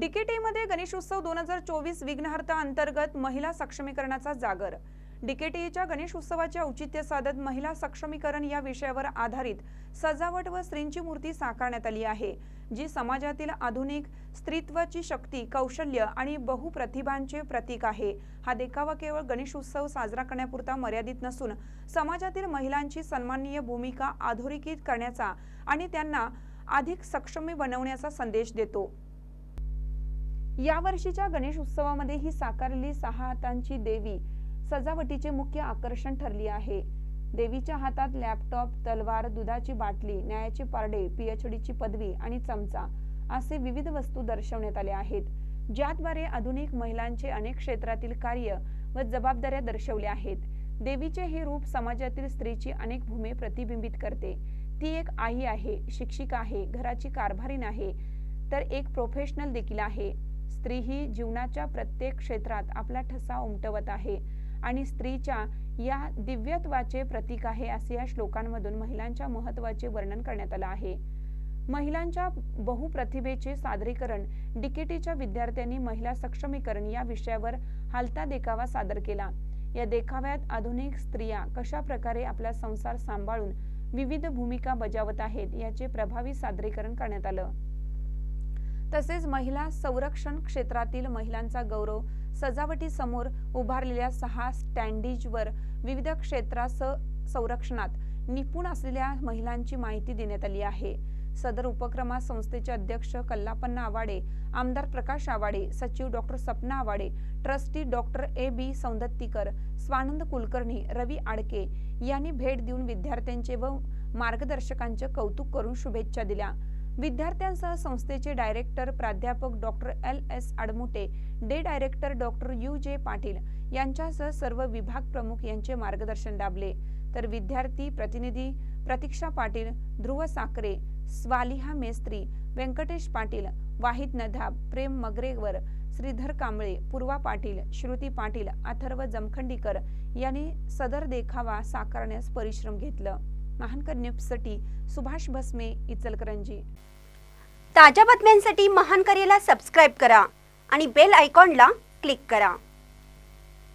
डीकेटीमध्ये गणेशोत्सव दोन हजार चोवीस विघ्नहर्ता अंतर्गत महिला सक्षमीकरणाचा जागर. डीकेटीच्या गणेशोत्सवाचे औचित्य साधत महिला सक्षमीकरण या विषयावर आधारित सजावट व स्त्रींची मूर्ती साकारण्यात आली आहे जी समाजातील आधुनिक स्त्रीत्वाची शक्ती कौशल्य आणि बहुप्रतिभांचे प्रतीक आहे. हा देखावा केवळ गणेशोत्सव साजरा करण्यापुरता मर्यादित नसून समाजातील महिलांची सन्माननीय भूमिका अधोरेखित करण्याचा आणि त्यांना अधिक सक्षमी बनवण्याचा संदेश देतो. या वर्षीच्या गणेश उत्सवामध्ये ही साकारलेली सहा हातांची देवी सजावटीचे मुख्य आकर्षण ठरली आहे. देवीच्या हातात लॅपटॉप तलवार दुधाची बाटली न्यायाची पारडे पीएचडीची पदवी आणि चमचा असे विविध वस्तू दर्शवण्यात आले आहेत. ज्याद्वारे आधुनिक महिलांचे अनेक क्षेत्रातील कार्य व जबाबदाऱ्या दर्शवल्या आहेत. देवीचे हे रूप समाजातील स्त्रीची अनेक भूमे प्रतिबिंबित करते. ती एक आई आहे शिक्षिका आहे घराची कारभारीन आहे तर एक प्रोफेशनल देखील आहे. स्त्री ही जीवनाच्या प्रत्येक क्षेत्रात आपला ठसा उमटवत आहे. आणि स्त्रीच्या या दिव्यत्वाचे प्रतीक आहे असे या श्लोकांमधून महिलांच्या महत्त्वाचे वर्णन करण्यात आलं आहे. महिलांच्या बहुप्रतिभेचे सादरीकरण डिकेटीच्या विद्यार्थ्यांनी महिला सक्षमीकरण या विषयावर हालता देखावा सादर केला. या देखाव्यात आधुनिक स्त्रिया कशा प्रकारे आपला संसार सांभाळून विविध भूमिका बजावत आहेत याचे प्रभावी सादरीकरण करण्यात आलं. तसेच महिला संरक्षण क्षेत्रातील महिलांचा गौरव सजावटीसमोर उभारलेल्या सहा स्टँडीजवर विविध क्षेत्रास संरक्षणात निपुण असलेल्या महिलांची माहिती देण्यात आली आहे. सदर उपक्रमा संस्थेचे अध्यक्ष कल्लापन्ना आवाडे आमदार प्रकाश आवाडे सचिव doctor Sapna Awade trustee doctor A. B. Soundattikar Swanand Kulkarni Ravi Adke यांनी भेट देऊन विद्यार्थ्यांचे व मार्गदर्शकांचे कौतुक करून शुभेच्छा दिल्या. विद्यार्थ्यांसह संस्थेचे डायरेक्टर प्राध्यापक doctor L S Admute day director doctor U J Patil यांच्यासह सर्व विभाग प्रमुख यांचे मार्गदर्शन लाभले. तर विद्यार्थी प्रतिनिधी प्रतीक्षा पाटील ध्रुव साकरे स्वालिहा मेस्त्री व्यंकटेश पाटील वाहिद नधाब प्रेम मगरेवर श्रीधर कांबळे पूर्वा पाटील श्रुती पाटील अथर्व जमखंडीकर यांनी सदर देखावा साकारण्यास परिश्रम घेतलं. महानकर न्यूजसाठी सुभाष भस्मे इचलकरंजी. ताज्या बातम्यांसाठी महान करेला सबस्क्राईब करा आणि बेल आयकॉनला क्लिक करा.